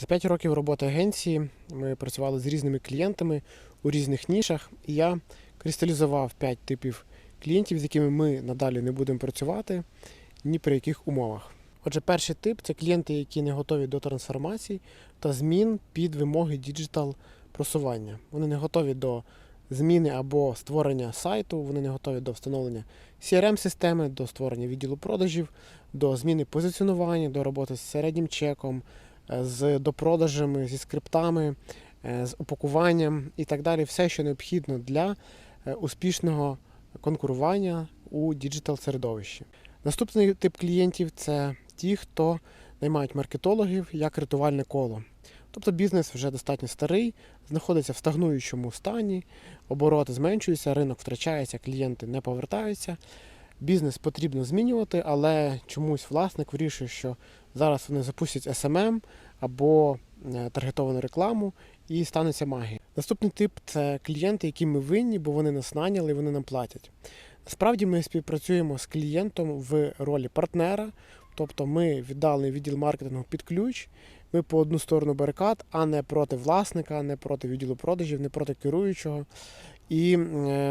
За 5 років роботи агенції ми працювали з різними клієнтами у різних нішах, і я кристалізував 5 типів клієнтів, з якими ми надалі не будемо працювати ні при яких умовах. Отже, перший тип це клієнти, які не готові до трансформацій та змін під вимоги діджитал просування. Вони не готові до зміни або створення сайту, вони не готові до встановлення CRM-системи, до створення відділу продажів, до зміни позиціонування, до роботи з середнім чеком, з допродажами, зі скриптами, е, з упакуванням і так далі. Все, що необхідно для е, успішного конкурування у діджитал середовищі. Наступний тип клієнтів це ті, хто наймають маркетологів як рятувальне коло. Тобто бізнес вже достатньо старий, знаходиться в стагнуючому стані, обороти зменшуються, ринок втрачається, клієнти не повертаються. Бізнес потрібно змінювати, але чомусь власник вирішує, що зараз вони запустять SMM або е, таргетовану рекламу і станеться магія. Наступний тип це клієнти, які ми винні, бо вони нас наняли і вони нам платять. Насправді ми співпрацюємо з клієнтом в ролі партнера, тобто ми віддали відділ маркетингу під ключ. Ми по одну сторону барикад, а не проти власника, не проти відділу продажів, не проти керуючого. І е,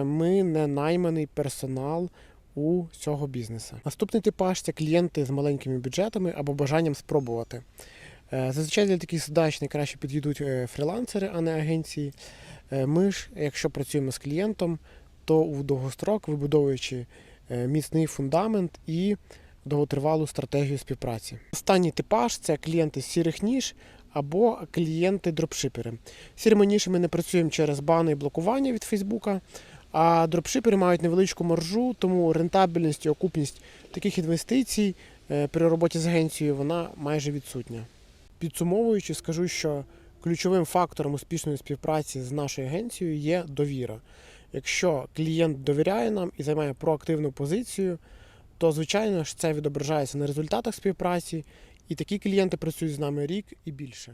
ми не найманий персонал у цього бізнесу. Наступний типаж це клієнти з маленькими бюджетами або бажанням спробувати. Е, Зазвичай для таких задач найкраще підійдуть е, фрілансери, а не агенції. Е, Ми ж, якщо працюємо з клієнтом, то у довгострок, вибудовуючи міцний фундамент і довготривалу стратегію співпраці. Останній типаж це клієнти з сірих ніж або клієнти дропшипери. З Сірими нішами не працюємо через бани і блокування від Фейсбука, а дропшипери мають невеличку маржу, тому рентабельність і окупність таких інвестицій е, при роботі з агенцією вона майже відсутня. Підсумовуючи, скажу, що ключовим фактором успішної співпраці з нашою агенцією є довіра. Якщо клієнт довіряє нам і займає проактивну позицію, то звичайно ж це відображається на результатах співпраці, і такі клієнти працюють з нами рік і більше.